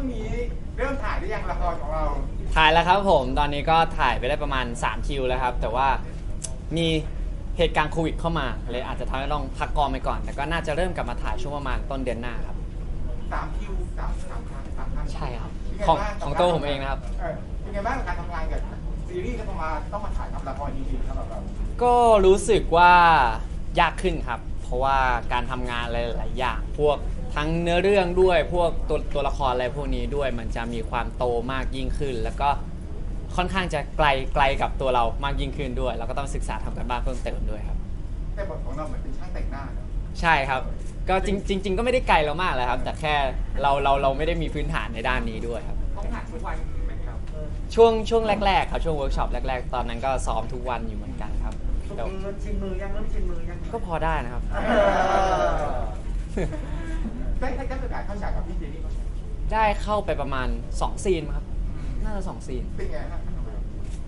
ช่วงนี้เริ่มถ่ายได้ยังละครของเราถ่ายแล้วครับผม ตอนนี้ก็ถ่ายไปได้ประมาณ 3 คิวแล้วครับ แต่ว่ามีเหตุการณ์โควิดเข้ามาเลยอาจจะทำให้ต้องพักกองไปก่อน แต่ก็น่าจะเริ่มกลับมาถ่ายช่วงประมาณต้นเดือนหน้าครับ สามคิวสามสามครั้งสามครั้งใช่ครับเป็นไของบ้าของตัวผมเองนะครับ เออเป็นไงบ้างกับการทำงานกับซีรีส์ก็ต้องมาต้องมาถ่ายทำละครจริงๆสำหรับเราก็รู้สึกว่ายากขึ้นครับ เพราะว่าการทำงานหลาย ๆ อย่างพวก ทั้งเนื้อเรื่องด้วยพวกตัวตัวละครอะไรพวกนี้ด้วย มันจะมีความโตมากยิ่งขึ้น แล้วก็ค่อนข้างจะไกลไกลกับตัวเรามากยิ่งขึ้นด้วยแล้วก็ต้องศึกษาทำกันบ้านเพิ่มเติมด้วยครับ แต่บทของเราเหมือนเป็นช่างแต่งหน้าเนอะใช่ครับ ก็จริงจริง ๆ ก็ไม่ได้ไกลเรามากเลยครับ แต่แค่เราเราเราไม่ได้มีพื้นฐานในด้านนี้ด้วยครับ ต้องถ่ายทุกวันไหมครับช่วงช่วงแรกๆครับช่วงเวิร์กช็อปแรก ๆ ตอนนั้นก็ซ้อมทุกวันอยู่เหมือนกันครับทุกแต่มือชินมือยังเริ่มชินมือยังก็พอได้นะครับ เออ ได้ได้ได้โอกาสเข้าฉากกับพี่เจนี่บ้างไหมได้เข้าไปประมาณ 2 ซีนมั้งครับ น่าจะ 2 ซีน เป็นไงฮะ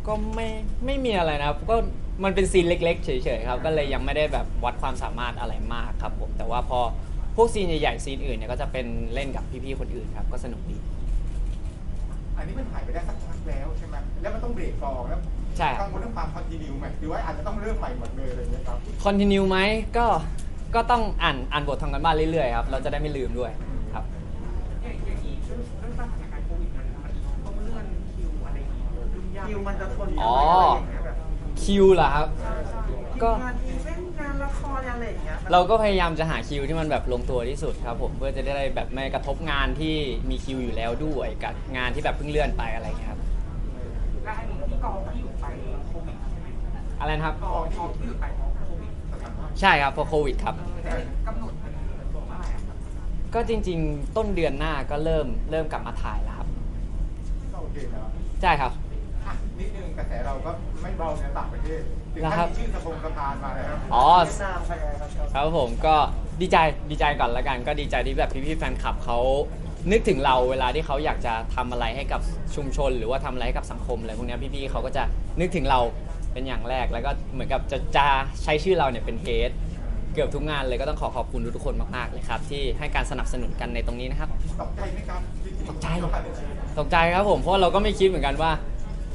ก็ไม่ไม่มีอะไรนะครับ ก็มันเป็นซีนเล็ก ๆ เฉยๆครับ ก็เลยยังไม่ได้แบบวัดความสามารถอะไรมากครับผม แต่ว่าพอพวกซีนใหญ่ๆซีนอื่นเนี่ยก็จะเป็นเล่นกับพี่ๆคนอื่นครับ ก็สนุกดี อันนี้มันถ่ายไปได้สักพักแล้วใช่ไหมแล้วมันต้องเบรกกองแล้วใช่กังวลเรื่องความคอนติเนียไหมหรือว่าอาจจะต้องเริ่มใหม่หมดเลยอะไรอย่างเงี้ยครับ คอนติเนียไหมก็ ก็ต้องอ่านอ่านบททำกันบ้านเรื่อยๆครับเราจะได้ไม่ลืมด้วยครับ อย่างอย่างนี้เรื่องเรื่องสถานการณ์โควิดมันมันต้องเลื่อนคิวอะไรอย่างเงี้ยยุ่งยากคิวมันจะทนอ๋ออะไรอย่างเงี้ยแบบคิวเหรอครับ ใช่ใช่ก็ คิวงานอีเวนต์งานละครอะไรอย่างเงี้ยเราก็พยายามจะหาคิวที่มันแบบลงตัวที่สุดครับผมเพื่อจะได้แบบไม่กระทบงานที่มีคิวอยู่แล้วด้วยกับงานที่แบบเพิ่งเลื่อนไปอะไรอย่างเงี้ยครับและอันนี้ที่กองที่อยู่ไปโควิดใช่ไหมอะไรนะครับกองกองที่อยู่ไปเพราะโใช่ครับเพราะโควิดครับแต่กำหนดมันเมื่อไหร่อะครับก็จริง ๆ ต้นเดือนหน้าก็เริ่มเริ่มกลับมาถ่ายแล้วครับ ก็โอเคแล้วใช่ครับ อะนิดนึงกระแสเราก็ไม่เบาในต่างประเทศถึงนะคขั้รันบมีชื่อสะพงสะพานมาแล้วอ๋อ เวียดนามใครอะไรครับ ครับผมก็ดีใจดีใจก่อนละกัน ก็ดีใจที่แบบพี่ๆแฟนคลับเขานึกถึงเราเวลาที่เขาอยากจะทำอะไรให้กับชุมชน หรือว่าทำอะไรให้กับสังคมอะไรพวกเนี้ยพี่ๆเขาก็จะนึกถึงเรา เป็นอย่างแรกแล้วก็เหมือนกับจะจะใช้ชื่อเราเนี่ยเป็นเฮดเกือบทุกงานเลยก็ต้องขอขอบคุณทุกๆคนมากๆเลยครับ ที่ให้การสนับสนุนกันในตรงนี้นะครับ ตกใจไหมครับจริงๆตกใจเราผ่านในชีวิตตกใจครับผมเพราะเราก็ไม่คิดเหมือนกันว่า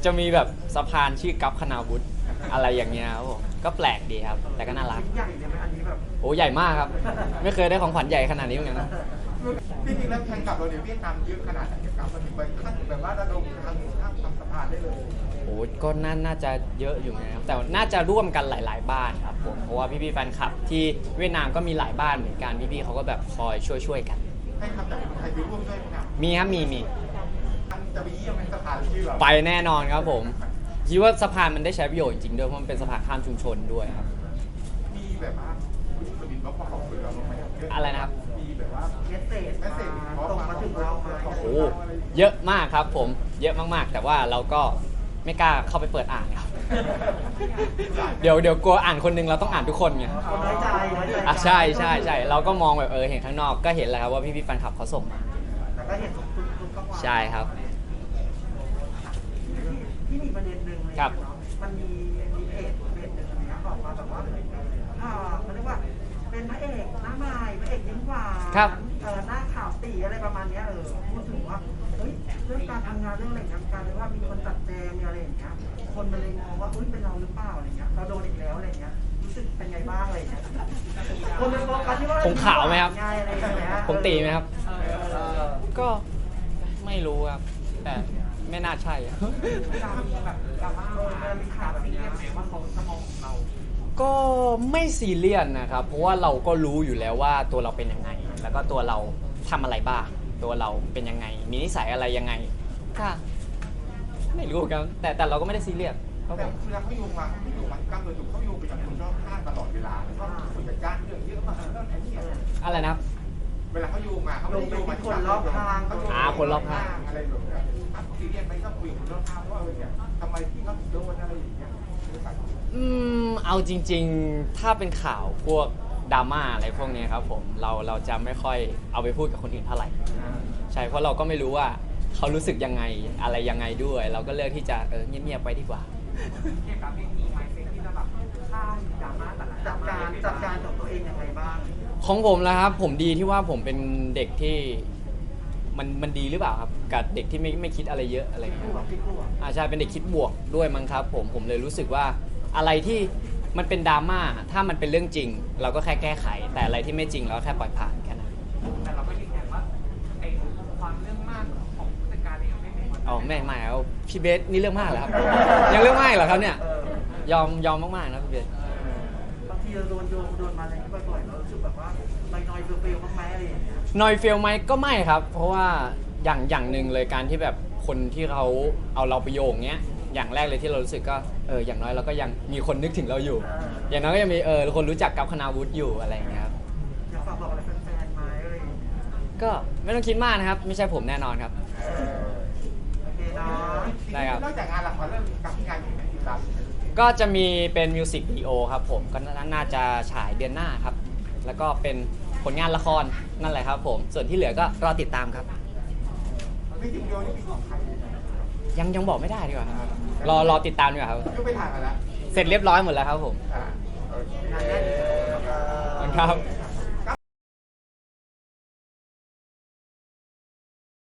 จะมีแบบสะพานชื่อกัปคณาวุฒิอะไรอย่างเงี้ยครับผมก็แปลกดีครับ แต่ก็น่ารักชิ้นใหญ่เลยไหมอันนี้แบบโอ้ใหญ่มากครับ ไม่เคยได้ของขวัญใหญ่ขนาดนี้เหมือนกันนะ จริงๆแล้วแข่งกับเราเนี่ยเวียดนามเยอะขนาดไหนครับมันถึงไปขั้นแบบว่าระดมทางข้ามทำสะพานได้เลย โอ้ก็น่าน่าจะเยอะอยู่นะครับแต่น่าจะร่วมกันหลาย ๆ บ้านครับผมเพราะว่าพี่ๆแฟนคลับที่เวียดนามก็มีหลายบ้านเหมือนกันพี่ๆเขาก็แบบคอยช่วยช่วยๆกัน ให้คำจากใครไปร่วมด้วยไหมครับมีครับมีมีท่านจะไปเยี่ยมในสะพานชื่อเราไปแน่นอนครับผมคิดว่าสะพานมันได้ใช้ประโยชน์จริงๆด้วยเพราะมันเป็นสะพานข้ามชุมชนด้วยครับ มีแบบว่าคุณสมินบอกว่าขอบคุณเราบ้างไหมครับเยอะไรนะครับ มีแบบว่าเมสเซจเมสเซจมาตรงมาถึงเราไหมโอ้เยอะมากครับผมเยอะมากๆ แต่ว่าเราก็ ไม่กล้าเข้าไปเปิดอ่านครับ เดี๋ยวเดี๋ยวกลัวอ่านคนนึงเราต้องอ่านทุกคนไงคนน้อยใจน้อยใจอะใช่ใช่ใช่เราก็มองแบบเออเห็นข้างนอกก็เห็นแล้วครับว่าพี่พี่ๆแฟนคลับเขาส่งมา แต่ก็เห็นทุกทุกทุกข้อความใช่ครับ ที่มีประเด็นหนึ่งเลยครับ เนาะมันมีมีเพจเพจหนึ่งอะไรเงี้ยบอกมาแบบว่าอ่ามันเรียกว่าเป็นพระเอกหน้าใหม่พระเอกยิ้มหวานครับ เออหน้าขาวตีอะไรประมาณเนี้ยเออพูดถึงว่า เฮ้ยเรื่องการทำงานเรื่องอะไรเงี้ยการเรียกว่ามีคนจัดแจงมีอะไรอย่างเงี้ย คนมันเลยมองว่าอุ้ยเป็นเราหรือเปล่าอะไรเงี้ยเราโดนอีกแล้วอะไรเงี้ยรู้สึกเป็นไงบ้างอะไรเงี้ยคนเลยมองกันที่ว่าผมขาวไหมครับ ง่ายอะไรอย่างเงี้ยผมตีไหมครับเออก็ไม่รู้ครับ แต่ไม่น่าใช่อะ การมีแบบดราม่ามามีข่าวแบบนี้ไหมว่าเขาจะมองเรา ก็ไม่ซีเรียสนะครับ เพราะว่าเราก็รู้อยู่แล้วว่าตัวเราเป็นยังไง แล้วก็ตัวเราทำอะไรบ้าง ตัวเราเป็นยังไง มีนิสัยอะไรยังไงก็ไม่รู้ครับ แต่แต่เราก็ไม่ได้ซีเรียสครับแต่ผมเวลาเขาโยงมาเขาไม่โยงมันกล้ามเลยถูกเขาโยงไปกับคนรอบข้างตลอดเวลาแล้วก็คนจัดการเรื่องเยอะมากเรื่องไหนเนี่ยอะไรนะครับ เวลาเขาโยงมาเขาไม่ได้โยงมาที่คนรอบข้างเขาโยงอ่าคนรอบข้าง อะไรแบบเนี้ยอะซีเรียสไหมต้องคุยกับคนรอบข้างว่าเออเนี่ยทำไมที่เขาถึงโดนอะไรอย่างเงี้ยอืมเอาจริง ๆ ถ้าเป็นข่าวพวก ดราม่าอะไรพวกนี้ครับผมเราเราจะไม่ค่อยเอาไปพูดกับคนอื่นเท่าไหร่ใช่เพราะเราก็ไม่รู้ว่าเขารู้สึกยังไงอะไรยังไงด้วย เราก็เลือกที่จะเออเงียบๆไปดีกว่าเกี่ยวกับเพลงนี้ไมเซ็ตที่จะแบบข้ามดราม่าแต่ละจัดการจัดการกับตัวเองยังไงบ้างของผมแล้วครับผมดีที่ว่าผมเป็นเด็กที่มันมันดีหรือเปล่าครับกับเด็กที่ไม่ไม่คิดอะไรเยอะอะไรอย่างคิดเงี้ยบวกคิดบวกอ่าใช่เป็นเด็กคิดบวกด้วยมั้งครับ ผมผมเลยรู้สึกว่าอะไรที่ มันเป็นดราม่าถ้ามันเป็นเรื่องจริง เราก็แค่แก้ไข แต่อะไรที่ไม่จริงเราก็แค่ปล่อยผ่านแค่นั้นแต่เราก็ยืนยันว่าไอ้ความเรื่องมากของผู้จัดการเองไม่เป็นความอ๋อไม่ไม่เอาพี่เบสนี่เรื่องมากเหรอครับ ยังเรื่องมากอีกเหรอครับเนี่ยเออยอมยอมมากๆนะพี่เบสบางทีเราโดนโยงโดนมาอะไรอย่างนี้บ่อยๆเรารู้สึกแบบว่าลอยๆเฟลๆบ้างไหมอะไรอย่างเงี้ยนอยเฟลไหมก็ไม่ครับ เพราะว่าอย่างอย่างหนึ่งเลยการที่แบบคนที่เขาเอาเราไปโยงเนี้ย อย่างแรกเลยที่เรารู้สึกก็เอออย่างน้อยเราก็ยังมีคนนึกถึงเราอยู่ อย่างน้อยก็ยังมีเออคนรู้จักกับคณาวุฒิอยู่อะไรอย่างเงี้ยครับอยากฝากบอกอะไรแฟนๆไหมอะไรอย่างเงี้ยก็ไม่ต้องคิดมากนะครับ ไม่ใช่ผมแน่นอนครับโอเคเนาะได้ครับ นอกจากงานละครเรื่องกับงานอื่นไหมติดตามก็จะมีเป็นมิวสิกวิดีโอครับผมก็น่าน่าจะฉายเดือนหน้าครับ แล้วก็เป็นผลงานละครนั่นแหละครับผม ส่วนที่เหลือก็รอติดตามครับมิวสิกวิดีโอนี่เป็นของใคร ยังยังบอกไม่ได้ดีกว่าครับรอรอติดตามดีกว่าครับก็ไปถ่ายมาแล้วเสร็จเรียบร้อยหมดแล้วครับผมอ่าโอเคงานแรกขอบคุณครับ